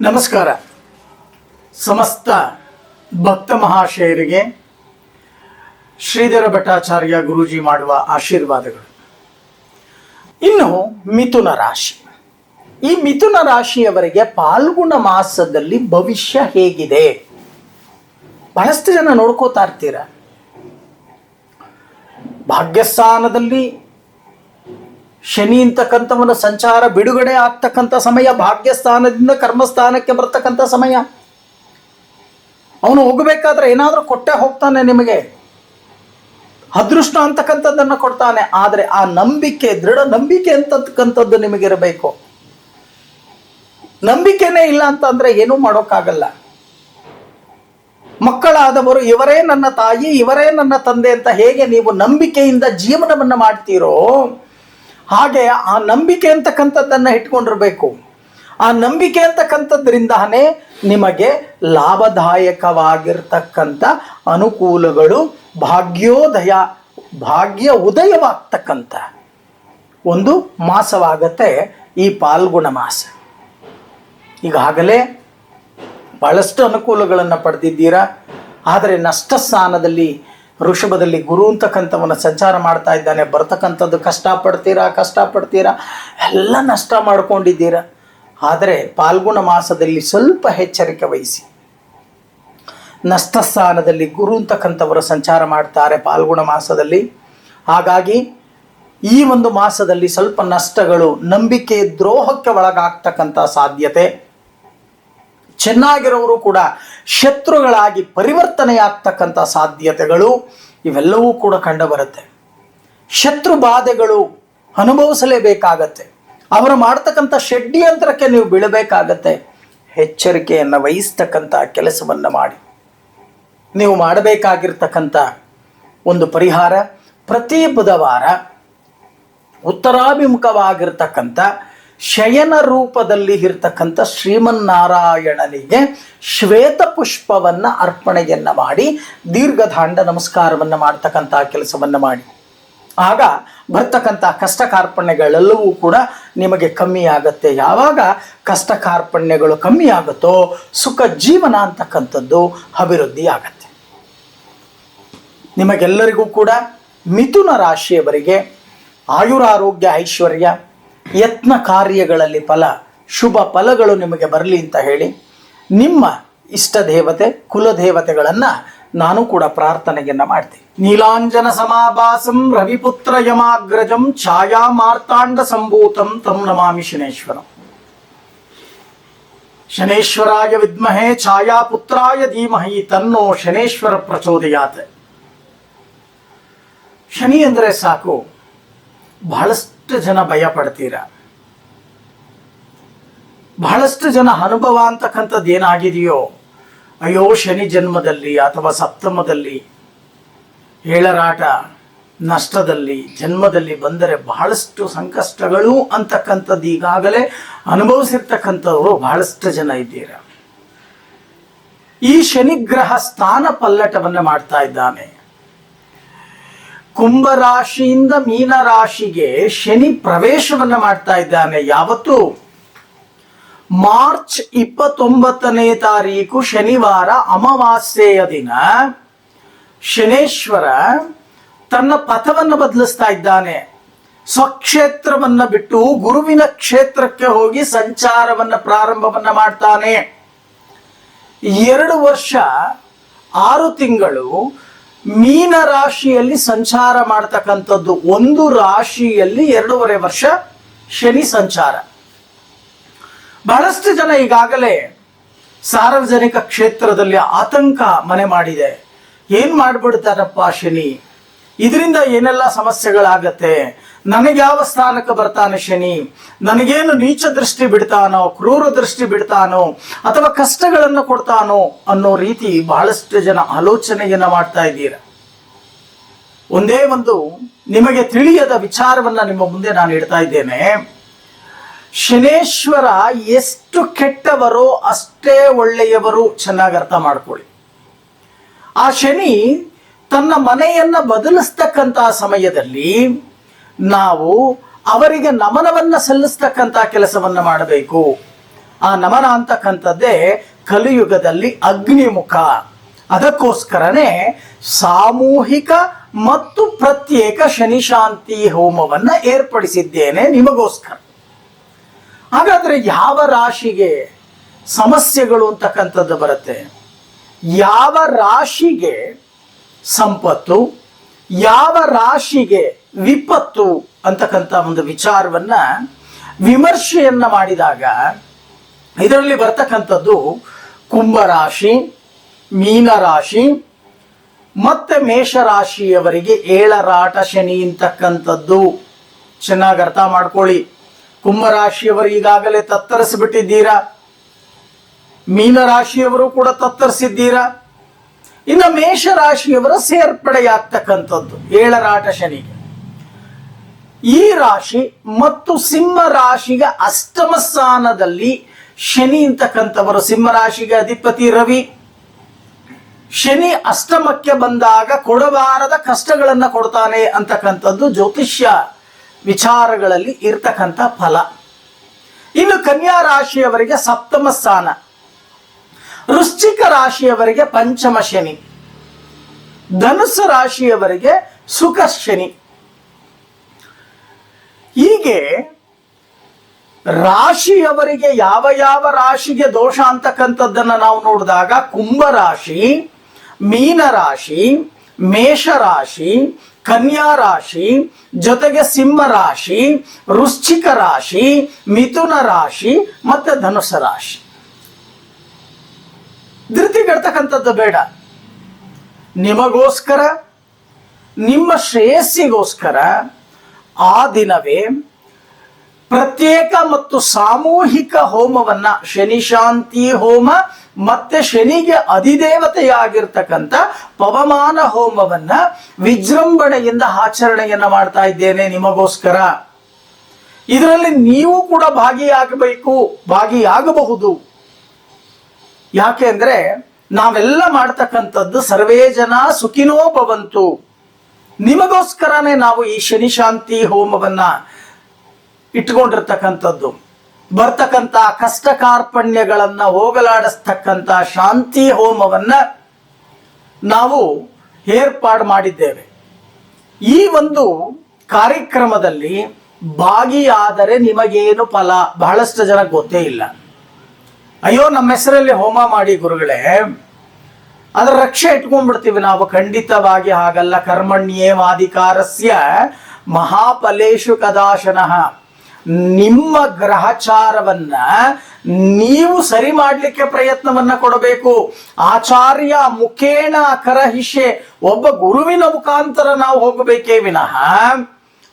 ನಮಸ್ಕಾರ. ಸಮಸ್ತ ಭಕ್ತ ಮಹಾಶಯರಿಗೆ, ಶ್ರೀಧರ ಭಟ್ಟಾಚಾರ್ಯ ಗುರೂಜಿ ಮಾಡುವ ಆಶೀರ್ವಾದಗಳು. ಇನ್ನು ಮಿಥುನ ರಾಶಿ. ಈ ಮಿಥುನ ರಾಶಿಯವರಿಗೆ ಪಾಲ್ಗುಣ ಮಾಸದಲ್ಲಿ ಭವಿಷ್ಯ ಹೇಗಿದೆ? ಬಹಳಷ್ಟು ಜನ ನೋಡ್ಕೋತಾ ಇರ್ತೀರ. ಭಾಗ್ಯಸ್ಥಾನದಲ್ಲಿ ಶನಿ ಅಂತಕ್ಕಂಥವನ ಸಂಚಾರ ಬಿಡುಗಡೆ ಆಗ್ತಕ್ಕಂಥ ಸಮಯ, ಭಾಗ್ಯಸ್ಥಾನದಿಂದ ಕರ್ಮಸ್ಥಾನಕ್ಕೆ ಬರ್ತಕ್ಕಂಥ ಸಮಯ. ಅವನು ಹೋಗಬೇಕಾದ್ರೆ ಏನಾದರೂ ಕೊಟ್ಟೆ ಹೋಗ್ತಾನೆ ನಿಮಗೆ. ಅದೃಷ್ಟ ಅಂತಕ್ಕಂಥದ್ದನ್ನು ಕೊಡ್ತಾನೆ. ಆದರೆ ಆ ನಂಬಿಕೆ, ದೃಢ ನಂಬಿಕೆ ಅಂತಕ್ಕಂಥದ್ದು ನಿಮಗಿರಬೇಕು. ನಂಬಿಕೆನೇ ಇಲ್ಲ ಅಂತಂದ್ರೆ ಏನೂ ಮಾಡೋಕ್ಕಾಗಲ್ಲ. ಮಕ್ಕಳಾದವರು, ಇವರೇ ನನ್ನ ತಾಯಿ, ಇವರೇ ನನ್ನ ತಂದೆ ಅಂತ ಹೇಗೆ ನೀವು ನಂಬಿಕೆಯಿಂದ ಜೀವನವನ್ನು ಮಾಡ್ತೀರೋ ಹಾಗೆ ಆ ನಂಬಿಕೆ ಅಂತಕ್ಕಂಥದ್ದನ್ನು ಇಟ್ಕೊಂಡಿರಬೇಕು. ಆ ನಂಬಿಕೆ ಅಂತಕ್ಕಂಥದ್ರಿಂದಾನೇ ನಿಮಗೆ ಲಾಭದಾಯಕವಾಗಿರ್ತಕ್ಕಂಥ ಅನುಕೂಲಗಳು ಭಾಗ್ಯೋದಯ, ಭಾಗ್ಯ ಉದಯವಾಗ್ತಕ್ಕಂಥ ಒಂದು ಮಾಸವಾಗತ್ತೆ ಈ ಪಾಲ್ಗುಣ ಮಾಸ. ಈಗಾಗಲೇ ಬಹಳಷ್ಟು ಅನುಕೂಲಗಳನ್ನು ಪಡೆದಿದ್ದೀರಾ, ಆದರೆ ನಷ್ಟ ಸ್ಥಾನದಲ್ಲಿ ವೃಷಭದಲ್ಲಿ ಗುರು ಅಂತಕ್ಕಂಥವನ್ನ ಸಂಚಾರ ಮಾಡ್ತಾ ಇದ್ದಾನೆ. ಬರ್ತಕ್ಕಂಥದ್ದು ಕಷ್ಟಪಡ್ತೀರಾ ಕಷ್ಟಪಡ್ತೀರಾ? ಎಲ್ಲ ನಷ್ಟ ಮಾಡ್ಕೊಂಡಿದ್ದೀರಾ. ಆದರೆ ಪಾಲ್ಗುಣ ಮಾಸದಲ್ಲಿ ಸ್ವಲ್ಪ ಎಚ್ಚರಿಕೆ ವಹಿಸಿ. ನಷ್ಟ ಸ್ಥಾನದಲ್ಲಿ ಗುರು ಅಂತಕ್ಕಂಥವರು ಸಂಚಾರ ಮಾಡ್ತಾರೆ ಪಾಲ್ಗುಣ ಮಾಸದಲ್ಲಿ. ಹಾಗಾಗಿ ಈ ಒಂದು ಮಾಸದಲ್ಲಿ ಸ್ವಲ್ಪ ನಷ್ಟಗಳು, ನಂಬಿಕೆ ದ್ರೋಹಕ್ಕೆ ಒಳಗಾಗ್ತಕ್ಕಂಥ ಸಾಧ್ಯತೆ. ಚೆನ್ನಾಗಿರೋರು ಕೂಡ ಶತ್ರುಗಳಾಗಿ ಪರಿವರ್ತನೆಯಾಗ್ತಕ್ಕಂಥ ಸಾಧ್ಯತೆಗಳು ಇವೆಲ್ಲವೂ ಕೂಡ ಕಂಡುಬರುತ್ತೆ. ಶತ್ರು ಬಾಧೆಗಳು ಅನುಭವಿಸಲೇಬೇಕಾಗತ್ತೆ. ಅವರು ಮಾಡ್ತಕ್ಕಂಥ ಷಡ್ಯಂತ್ರಕ್ಕೆ ನೀವು ಬೀಳಬೇಕಾಗತ್ತೆ. ಎಚ್ಚರಿಕೆಯನ್ನು ವಹಿಸ್ತಕ್ಕಂಥ ಕೆಲಸವನ್ನು ಮಾಡಿ. ನೀವು ಮಾಡಬೇಕಾಗಿರ್ತಕ್ಕಂಥ ಒಂದು ಪರಿಹಾರ ಪ್ರತಿ ಬುಧವಾರ ಉತ್ತರಾಭಿಮುಖವಾಗಿರ್ತಕ್ಕಂಥ ಶಯನ ರೂಪದಲ್ಲಿ ಇರ್ತಕ್ಕಂಥ ಶ್ರೀಮನ್ನಾರಾಯಣನಿಗೆ ಶ್ವೇತ ಪುಷ್ಪವನ್ನು ಅರ್ಪಣೆಯನ್ನು ಮಾಡಿ, ದೀರ್ಘದಾಂಡ ನಮಸ್ಕಾರವನ್ನು ಮಾಡ್ತಕ್ಕಂಥ ಕೆಲಸವನ್ನು ಮಾಡಿ. ಆಗ ಬರ್ತಕ್ಕಂಥ ಕಷ್ಟ ಕಾರ್ಪಣ್ಯಗಳೆಲ್ಲವೂ ಕೂಡ ನಿಮಗೆ ಕಮ್ಮಿ ಆಗುತ್ತೆ. ಯಾವಾಗ ಕಷ್ಟ ಕಾರ್ಪಣ್ಯಗಳು ಕಮ್ಮಿ ಆಗುತ್ತೋ, ಸುಖ ಜೀವನ ಅಂತಕ್ಕಂಥದ್ದು ಅಭಿವೃದ್ಧಿ ಆಗತ್ತೆ. ನಿಮಗೆಲ್ಲರಿಗೂ ಕೂಡ ಮಿಥುನ ರಾಶಿಯವರಿಗೆ ಆಯುರಾರೋಗ್ಯ ಐಶ್ವರ್ಯ ಯತ್ನ ಕಾರ್ಯಗಳಲ್ಲಿ ಫಲ, ಶುಭ ಫಲಗಳು ನಿಮಗೆ ಬರಲಿ ಅಂತ ಹೇಳಿ ನಿಮ್ಮ ಇಷ್ಟ ದೇವತೆ ಕುಲದೇವತೆಗಳನ್ನು ನಾನು ಕೂಡ ಪ್ರಾರ್ಥನೆಯನ್ನ ಮಾಡ್ತೀನಿ. ನೀಲಾಂಜನ ಸಮಾಭಾಸಂ ರವಿಪುತ್ರ ಯಮಾಗ್ರಜಂ ಛಾಯಾ ಮಾರ್ತಾಂಡ ಸಂಭೂತಂ ತಂ ನಮಾಮಿ ಶನೇಶ್ವರಂ. ಶನೇಶ್ವರಾಯ ವಿದ್ಮಹೆ ಛಾಯಾ ಪುತ್ರಾಯ ಧೀಮಹಿ ತನ್ನೋ ಶನೇಶ್ವರ ಪ್ರಚೋದಯಾತೆ. ಶನಿ ಅಂದರೆ ಸಾಕು, ಬಹಳಷ್ಟು ಜನ ಭಯ ಪಡ್ತೀರಾ ಬಹಳಷ್ಟು ಜನ ಅನುಭವ ಅಂತಕ್ಕಂಥದ್ದು ಏನಾಗಿದೆಯೋ? ಅಯ್ಯೋ, ಶನಿ ಜನ್ಮದಲ್ಲಿ ಅಥವಾ ಸಪ್ತಮದಲ್ಲಿ ಏಳರಾಟ ನಷ್ಟದಲ್ಲಿ ಜನ್ಮದಲ್ಲಿ ಬಂದರೆ ಬಹಳಷ್ಟು ಸಂಕಷ್ಟಗಳು ಅಂತಕ್ಕಂಥದ್ದು ಈಗಾಗಲೇ ಅನುಭವಿಸಿರ್ತಕ್ಕಂಥವ್ರು ಬಹಳಷ್ಟು ಜನ ಇದ್ದೀರಾ. ಈ ಶನಿಗ್ರಹ ಸ್ಥಾನ ಪಲ್ಲಟವನ್ನು ಮಾಡ್ತಾ ಇದ್ದಾನೆ. ಕುಂಭರಾಶಿಯಿಂದ ಮೀನರಾಶಿಗೆ ಶನಿ ಪ್ರವೇಶವನ್ನ ಮಾಡ್ತಾ ಇದ್ದಾನೆ. ಯಾವತ್ತು? ಮಾರ್ಚ್ ಇಪ್ಪತ್ತೊಂಬತ್ತನೇ ತಾರೀಕು ಶನಿವಾರ ಅಮಾವಾಸ್ಯೆಯ ದಿನ. ಶನೇಶ್ವರ ತನ್ನ ಪಥವನ್ನು ಬದಲಿಸ್ತಾ ಇದ್ದಾನೆ. ಸ್ವಕ್ಷೇತ್ರವನ್ನ ಬಿಟ್ಟು ಗುರುವಿನ ಕ್ಷೇತ್ರಕ್ಕೆ ಹೋಗಿ ಸಂಚಾರವನ್ನ, ಪ್ರಾರಂಭವನ್ನ ಮಾಡ್ತಾನೆ. ಎರಡು ವರ್ಷ, ಆರು ತಿಂಗಳು ಮೀನ ರಾಶಿಯಲ್ಲಿ ಸಂಚಾರ ಮಾಡ್ತಕ್ಕಂಥದ್ದು ಒಂದು ರಾಶಿಯಲ್ಲಿ ಎರಡೂವರೆ ವರ್ಷ ಶನಿ ಸಂಚಾರ. ಬಹಳಷ್ಟು ಜನ ಈಗಾಗಲೇ ಸಾರ್ವಜನಿಕ ಕ್ಷೇತ್ರದಲ್ಲಿ ಆತಂಕ ಮನೆ ಮಾಡಿದೆ. ಏನ್ ಮಾಡ್ಬಿಡ್ತಾರಪ್ಪ ಶನಿ? ಇದರಿಂದ ಏನೆಲ್ಲ ಸಮಸ್ಯೆಗಳಾಗತ್ತೆ? ನನಗೆ ಯಾವ ಸ್ಥಾನಕ್ಕೆ ಬರ್ತಾನೆ ಶನಿ? ನನಗೇನು ನೀಚ ದೃಷ್ಟಿ ಬಿಡ್ತಾನೋ, ಕ್ರೂರ ದೃಷ್ಟಿ ಬಿಡ್ತಾನೋ, ಅಥವಾ ಕಷ್ಟಗಳನ್ನು ಕೊಡ್ತಾನೋ ಅನ್ನೋ ರೀತಿ ಬಹಳಷ್ಟು ಜನ ಆಲೋಚನೆಯನ್ನ ಮಾಡ್ತಾ ಇದ್ದೀರಾ. ಒಂದೇ ಒಂದು ನಿಮಗೆ ತಿಳಿಯದ ವಿಚಾರವನ್ನ ನಿಮ್ಮ ಮುಂದೆ ನಾನು ಇಡ್ತಾ ಇದ್ದೇನೆ. ಶನೇಶ್ವರ ಎಷ್ಟು ಕೆಟ್ಟವರೋ ಅಷ್ಟೇ ಒಳ್ಳೆಯವರು ಚೆನ್ನಾಗಿ ಅರ್ಥ ಮಾಡ್ಕೊಳ್ಳಿ. ಆ ಶನಿ ತನ್ನ ಮನೆಯನ್ನ ಬದಲಿಸ್ತಕ್ಕಂಥ ಸಮಯದಲ್ಲಿ ನಾವು ಅವರಿಗೆ ನಮನವನ್ನ ಸಲ್ಲಿಸ್ತಕ್ಕಂಥ ಕೆಲಸವನ್ನ ಮಾಡಬೇಕು. ಆ ನಮನ ಅಂತಕ್ಕಂಥದ್ದೇ ಕಲಿಯುಗದಲ್ಲಿ ಅಗ್ನಿಮುಖ. ಅದಕ್ಕೋಸ್ಕರನೇ ಸಾಮೂಹಿಕ ಮತ್ತು ಪ್ರತ್ಯೇಕ ಶನಿಶಾಂತಿ ಹೋಮವನ್ನ ಏರ್ಪಡಿಸಿದ್ದೇನೆ ನಿಮಗೋಸ್ಕರ. ಹಾಗಾದ್ರೆ ಯಾವ ರಾಶಿಗೆ ಸಮಸ್ಯೆಗಳು ಅಂತಕ್ಕಂಥದ್ದು ಬರುತ್ತೆ? ಯಾವ ರಾಶಿಗೆ ಸಂಪತ್ತು, ಯಾವ ರಾಶಿಗೆ ವಿಪತ್ತು ಅಂತಕ್ಕಂಥ ಒಂದು ವಿಚಾರವನ್ನ ವಿಮರ್ಶೆಯನ್ನ ಮಾಡಿದಾಗ ಇದರಲ್ಲಿ ಬರ್ತಕ್ಕಂಥದ್ದು ಕುಂಭರಾಶಿ ಮೀನರಾಶಿ ಮತ್ತೆ ಮೇಷರಾಶಿಯವರಿಗೆ ಏಳರಾಟ ಶನಿ ಅಂತಕ್ಕಂಥದ್ದು. ಚೆನ್ನಾಗಿ ಅರ್ಥ ಮಾಡ್ಕೊಳ್ಳಿ. ಕುಂಭರಾಶಿಯವರು ಈಗಾಗಲೇ ತತ್ತರಿಸಿಬಿಟ್ಟಿದ್ದೀರಾ? ಮೀನರಾಶಿಯವರು ಕೂಡ ತತ್ತರಿಸಿದ್ದೀರಾ? ಇನ್ನು ಮೇಷರಾಶಿಯವರ ಸೇರ್ಪಡೆಯಾಗ್ತಕ್ಕಂಥದ್ದು ಏಳರಾಟ ಶನಿಗೆ. ಈ ರಾಶಿ ಮತ್ತು ಸಿಂಹ ರಾಶಿಗೆ ಅಷ್ಟಮ ಸ್ಥಾನದಲ್ಲಿ ಶನಿ ಅಂತಕ್ಕಂಥವರು. ಸಿಂಹ ರಾಶಿಗೆ ಅಧಿಪತಿ ರವಿ. ಶನಿ ಅಷ್ಟಮಕ್ಕೆ ಬಂದಾಗ ಕೊಡಬಾರದ ಕಷ್ಟಗಳನ್ನು ಕೊಡ್ತಾನೆ ಅಂತಕ್ಕಂಥದ್ದು ಜ್ಯೋತಿಷ್ಯ ವಿಚಾರಗಳಲ್ಲಿ ಇರ್ತಕ್ಕಂಥ ಫಲ. ಇನ್ನು ಕನ್ಯಾ ರಾಶಿಯವರಿಗೆ ಸಪ್ತಮ ಸ್ಥಾನ. ವೃಶ್ಚಿಕ ರಾಶಿಯವರಿಗೆ ಪಂಚಮ ಶನಿ ಧನುಸ್ಸು ರಾಶಿಯವರಿಗೆ ಸುಖ ಶನಿ. ಹೀಗೆ ರಾಶಿಯವರಿಗೆ ಯಾವ ಯಾವ ರಾಶಿಗೆ ದೋಷ ಅಂತಕ್ಕಂಥದ್ದನ್ನ ನಾವು ನೋಡಿದಾಗ ಕುಂಭ ರಾಶಿ, ಮೀನ ರಾಶಿ, ಮೇಷ ರಾಶಿ, ಕನ್ಯಾ ರಾಶಿ, ಜೊತೆಗೆ ಸಿಂಹ ರಾಶಿ, ವೃಶ್ಚಿಕ ರಾಶಿ, ಮಿಥುನ ರಾಶಿ ಮತ್ತು ಧನುಸ ರಾಶಿ. ಧೃತಿಗೆಡ್ತಕ್ಕಂಥದ್ದು ಬೇಡ. ನಿಮಗೋಸ್ಕರ, ನಿಮ್ಮ ಶ್ರೇಯಸ್ಸಿಗೋಸ್ಕರ ಆ ದಿನವೇ ಪ್ರತ್ಯೇಕ ಮತ್ತು ಸಾಮೂಹಿಕ ಹೋಮವನ್ನ ಶನಿ ಶಾಂತಿ ಹೋಮ ಮತ್ತೆ ಶನಿಗೆ ಅಧಿದೇವತೆಯಾಗಿರ್ತಕ್ಕಂಥ ಪವಮಾನ ಹೋಮವನ್ನ ವಿಜೃಂಭಣೆಯಿಂದ ಆಚರಣೆಯನ್ನ ಮಾಡ್ತಾ ಇದ್ದೇನೆ ನಿಮಗೋಸ್ಕರ. ಇದರಲ್ಲಿ ನೀವು ಕೂಡ ಭಾಗಿಯಾಗಬೇಕು, ಭಾಗಿಯಾಗಬಹುದು. ಯಾಕೆಂದ್ರೆ ನಾವೆಲ್ಲ ಮಾಡ್ತಕ್ಕಂಥದ್ದು ಸರ್ವೇ ಜನ ಸುಖಿನೋ ಭವಂತು. ನಿಮಗೋಸ್ಕರನೇ ನಾವು ಈ ಶನಿ ಶಾಂತಿ ಹೋಮವನ್ನ ಇಟ್ಕೊಂಡಿರ್ತಕ್ಕಂಥದ್ದು. ಬರ್ತಕ್ಕಂಥ ಕಷ್ಟ ಕಾರ್ಪಣ್ಯಗಳನ್ನ ಹೋಗಲಾಡಿಸ್ತಕ್ಕಂಥ ಶಾಂತಿ ಹೋಮವನ್ನ ನಾವು ಏರ್ಪಾಡು ಮಾಡಿದ್ದೇವೆ. ಈ ಒಂದು ಕಾರ್ಯಕ್ರಮದಲ್ಲಿ ಭಾಗಿಯಾದರೆ ನಿಮಗೇನು ಫಲ? ಬಹಳಷ್ಟು ಜನ ಗೊತ್ತೇ ಇಲ್ಲ. ಅಯ್ಯೋ, ನಮ್ಮ ಹೆಸರಲ್ಲಿ ಹೋಮ ಮಾಡಿ ಗುರುಗಳೇ. ಅದರ ರಕ್ಷೆ ಇಟ್ಕೊಂಡ್ಬಿಡ್ತೀವಿ ನಾವು. ಖಂಡಿತವಾಗಿ ಹಾಗಲ್ಲ. ಕರ್ಮಣ್ಯೇವಾಧಿಕಾರಸ್ಯ ಮಹಾಫಲೇಶು ಕದಾಶನಃ. ನಿಮ್ಮ ಗ್ರಹಚಾರವನ್ನ ನೀವು ಸರಿ ಮಾಡಲಿಕ್ಕೆ ಪ್ರಯತ್ನವನ್ನ ಕೊಡಬೇಕು. ಆಚಾರ್ಯ ಮುಖೇಣ ಕರಹಿಷೆ ಒಬ್ಬ ಗುರುವಿನ ಮುಖಾಂತರ ನಾವು ಹೋಗಬೇಕೇ ವಿನಃ.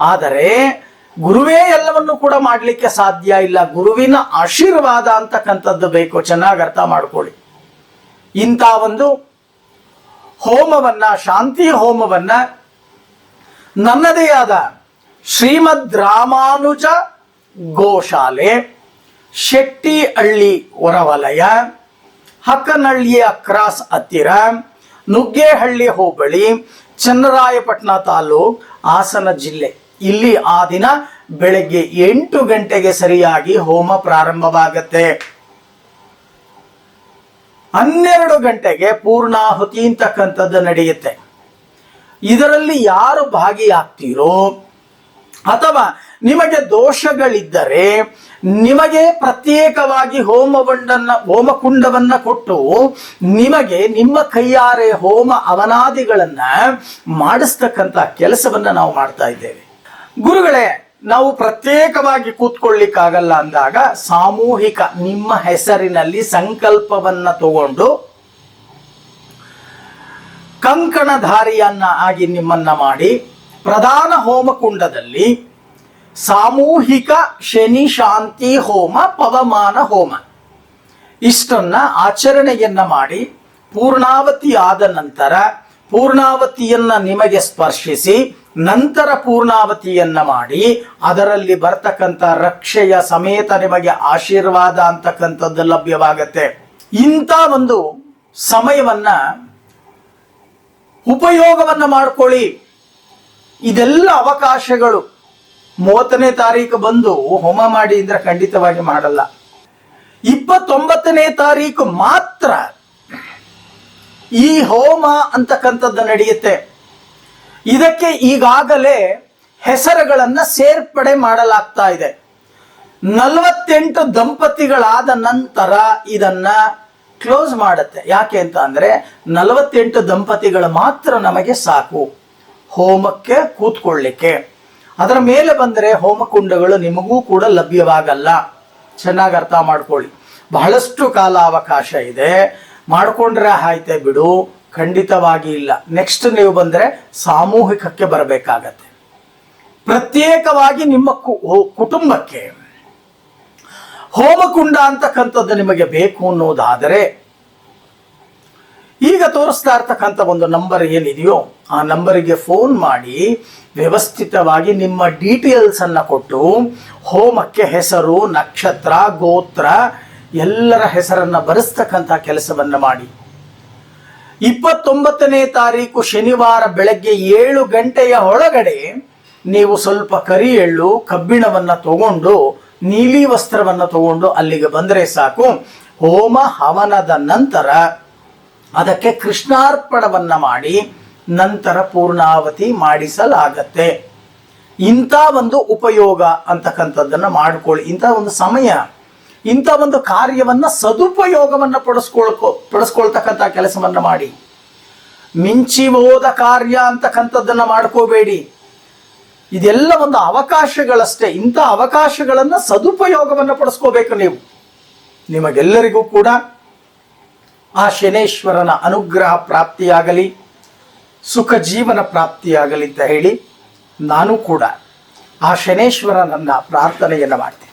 ಆದರೆ ಗುರುವೇ ಎಲ್ಲವನ್ನು ಕೂಡ ಮಾಡಲಿಕ್ಕೆ ಸಾಧ್ಯ ಇಲ್ಲ. ಗುರುವಿನ ಆಶೀರ್ವಾದ ಅಂತಕ್ಕಂಥದ್ದು ಬೇಕು. ಚೆನ್ನಾಗಿ ಅರ್ಥ ಮಾಡ್ಕೊಳ್ಳಿ. ಇಂಥ ಒಂದು ಹೋಮವನ್ನ, ಶಾಂತಿ ಹೋಮವನ್ನ ನನ್ನದೇ ಆದ ಶ್ರೀಮದ್ ರಾಮಾನುಜ ಗೋಶಾಲೆ ಶೆಟ್ಟಿಹಳ್ಳಿ ಹೊರವಲಯ, ಹಕ್ಕನಹಳ್ಳಿಯ ಕ್ರಾಸ್ ಹತ್ತಿರ, ನುಗ್ಗೇಹಳ್ಳಿ ಹೋಬಳಿ, ಚನ್ನರಾಯಪಟ್ಟಣ ತಾಲೂಕ್ ಹಾಸನ ಜಿಲ್ಲೆ. ಇಲ್ಲಿ ಆ ದಿನ ಬೆಳಗ್ಗೆ ಎಂಟು ಗಂಟೆಗೆ ಸರಿಯಾಗಿ ಹೋಮ ಪ್ರಾರಂಭವಾಗತ್ತೆ. ಹನ್ನೆರಡು ಗಂಟೆಗೆ ಪೂರ್ಣಾಹುತಿ ಅಂತಕ್ಕಂಥದ್ದು ನಡೆಯುತ್ತೆ. ಇದರಲ್ಲಿ ಯಾರು ಭಾಗಿಯಾಗ್ತೀರೋ ಅಥವಾ ನಿಮಗೆ ದೋಷಗಳಿದ್ದರೆ ನಿಮಗೆ ಪ್ರತ್ಯೇಕವಾಗಿ ಹೋಮಗೊಂಡನ್ನ ಹೋಮಕುಂಡವನ್ನ ಕೊಟ್ಟು ನಿಮಗೆ ನಿಮ್ಮ ಕೈಯಾರೆ ಹೋಮ ಅವನಾದಿಗಳನ್ನ ಮಾಡಿಸ್ತಕ್ಕಂಥ ಕೆಲಸವನ್ನ ನಾವು ಮಾಡ್ತಾ ಇದ್ದೇವೆ. ಗುರುಗಳೇ, ನಾವು ಪ್ರತ್ಯೇಕವಾಗಿ ಕೂತ್ಕೊಳ್ಳಿಕ್ಕಾಗಲ್ಲ ಅಂದಾಗ ಸಾಮೂಹಿಕ ನಿಮ್ಮ ಹೆಸರಿನಲ್ಲಿ ಸಂಕಲ್ಪವನ್ನ ತಗೊಂಡು ಕಂಕಣಧಾರಿಯನ್ನ ಆಗಿ ನಿಮ್ಮನ್ನ ಮಾಡಿ ಪ್ರಧಾನ ಹೋಮಕುಂಡದಲ್ಲಿ ಸಾಮೂಹಿಕ ಶನಿ ಶಾಂತಿ ಹೋಮ, ಪವಮಾನ ಹೋಮ. ಇಷ್ಟನ್ನ ಆಚರಣೆಯನ್ನ ಮಾಡಿ ಪೂರ್ಣಾವತಿ ಆದ ನಂತರ ಪೂರ್ಣಾವತಿಯನ್ನ ನಿಮಗೆ ಸ್ಪರ್ಶಿಸಿ, ನಂತರ ಪೂರ್ಣಾವತಿಯನ್ನ ಮಾಡಿ, ಅದರಲ್ಲಿ ಬರ್ತಕ್ಕಂಥ ರಕ್ಷೆಯ ಸಮೇತ ನಿಮಗೆ ಆಶೀರ್ವಾದ ಅಂತಕ್ಕಂಥದ್ದು ಲಭ್ಯವಾಗತ್ತೆ. ಇಂಥ ಒಂದು ಸಮಯವನ್ನ ಉಪಯೋಗವನ್ನ ಮಾಡ್ಕೊಳ್ಳಿ. ಇದೆಲ್ಲ ಅವಕಾಶಗಳು. ಮೂವತ್ತನೇ ತಾರೀಕು ಬಂದು ಹೋಮ ಮಾಡಿ ಅಂದ್ರೆ ಖಂಡಿತವಾಗಿ ಮಾಡಲ್ಲ. ಇಪ್ಪತ್ತೊಂಬತ್ತನೇ ತಾರೀಕು ಮಾತ್ರ ಈ ಹೋಮ ಅಂತಕ್ಕಂಥದ್ದು ನಡೆಯುತ್ತೆ. ಇದಕ್ಕೆ ಈಗಾಗಲೇ ಹೆಸರುಗಳನ್ನ ಸೇರ್ಪಡೆ ಮಾಡಲಾಗ್ತಾ ಇದೆ. ನಲವತ್ತೆಂಟು ದಂಪತಿಗಳಾದ ನಂತರ ಇದನ್ನ ಕ್ಲೋಸ್ ಮಾಡುತ್ತೆ. ಯಾಕೆ ಅಂತ ಅಂದ್ರೆ ನಲವತ್ತೆಂಟು ದಂಪತಿಗಳು ಮಾತ್ರ ನಮಗೆ ಸಾಕು. ಹೋಮಕ್ಕೆ ಕೂತ್ಕೊಳ್ಳಿಕ್ಕೆ. ಅದರ ಮೇಲೆ ಬಂದರೆ ಹೋಮಕುಂಡಗಳು ನಿಮಗೂ ಕೂಡ ಲಭ್ಯವಾಗಲ್ಲ. ಚೆನ್ನಾಗಿ ಅರ್ಥ ಮಾಡ್ಕೊಳ್ಳಿ. ಬಹಳಷ್ಟು ಕಾಲಾವಕಾಶ ಇದೆ. ಮಾಡ್ಕೊಂಡ್ರೆ ಆಯ್ತೆ ಬಿಡು, ಖಂಡಿತವಾಗಿ ಇಲ್ಲ. ನೆಕ್ಸ್ಟ್ ನೀವು ಬಂದರೆ ಸಾಮೂಹಿಕಕ್ಕೆ ಬರಬೇಕಾಗತ್ತೆ. ಪ್ರತ್ಯೇಕವಾಗಿ ನಿಮ್ಮ ಕುಟುಂಬಕ್ಕೆ. ಹೋಮಕುಂಡ ಅಂತಕ್ಕಂಥದ್ದು ನಿಮಗೆ ಬೇಕು ಅನ್ನೋದಾದರೆ, ಈಗ ತೋರಿಸ್ತಾ ಇರ್ತಕ್ಕಂಥ ಒಂದು ನಂಬರ್ ಏನಿದೆಯೋ, ಆ ನಂಬರಿಗೆ ಫೋನ್ ಮಾಡಿ, ವ್ಯವಸ್ಥಿತವಾಗಿ ನಿಮ್ಮ ಡೀಟೇಲ್ಸನ್ನು ಕೊಟ್ಟು, ಹೋಮಕ್ಕೆ ಹೆಸರು, ನಕ್ಷತ್ರ, ಗೋತ್ರ ಎಲ್ಲರ ಹೆಸರನ್ನ ಬರೆಸ್ತಕ್ಕಂಥ ಕೆಲಸವನ್ನು ಮಾಡಿ. ಇಪ್ಪತ್ತೊಂಬತ್ತನೇ ತಾರೀಕು ಶನಿವಾರ ಬೆಳಗ್ಗೆ ಏಳು ಗಂಟೆಯ ಒಳಗಡೆ ನೀವು ಸ್ವಲ್ಪ ಕರಿ ಎಳ್ಳು, ಕಬ್ಬಿಣವನ್ನು ತಗೊಂಡು, ನೀಲಿ ವಸ್ತ್ರವನ್ನ ತಗೊಂಡು ಅಲ್ಲಿಗೆ ಬಂದರೆ ಸಾಕು. ಹೋಮ ಹವನದ ನಂತರ ಅದಕ್ಕೆ ಕೃಷ್ಣಾರ್ಪಣವನ್ನ ಮಾಡಿ, ನಂತರ ಪೂರ್ಣಾವತಿ ಮಾಡಿಸಲಾಗತ್ತೆ. ಇಂಥ ಒಂದು ಉಪಯೋಗ ಅಂತಕ್ಕಂಥದ್ದನ್ನ ಮಾಡಿಕೊಳ್ಳಿ. ಇಂಥ ಒಂದು ಸಮಯ ಇಂಥ ಒಂದು ಕಾರ್ಯವನ್ನ ಸದುಪಯೋಗವನ್ನ ಪಡಿಸ್ಕೊಳ್ಕೊ, ಪಡಿಸ್ಕೊಳ್ತಕ್ಕಂಥ ಕೆಲಸವನ್ನ ಮಾಡಿ. ಮಿಂಚಿ ಹೋದ ಕಾರ್ಯ ಅಂತಕ್ಕಂಥದ್ದನ್ನ ಮಾಡ್ಕೋಬೇಡಿ. ಇದೆಲ್ಲ ಒಂದು ಅವಕಾಶಗಳಷ್ಟೇ. ಇಂಥ ಅವಕಾಶಗಳನ್ನ ಸದುಪಯೋಗವನ್ನ ಪಡಿಸ್ಕೋಬೇಕು ನೀವು. ನಿಮಗೆಲ್ಲರಿಗೂ ಕೂಡ ಆ ಶನೇಶ್ವರನ ಅನುಗ್ರಹ ಪ್ರಾಪ್ತಿಯಾಗಲಿ, ಸುಖ ಜೀವನ ಪ್ರಾಪ್ತಿಯಾಗಲಿ ಅಂತ ಹೇಳಿ ನಾನು ಕೂಡ ಆ ಶನೇಶ್ವರನನ್ನ ಪ್ರಾರ್ಥನೆಯನ್ನು ಮಾಡ್ತೀನಿ.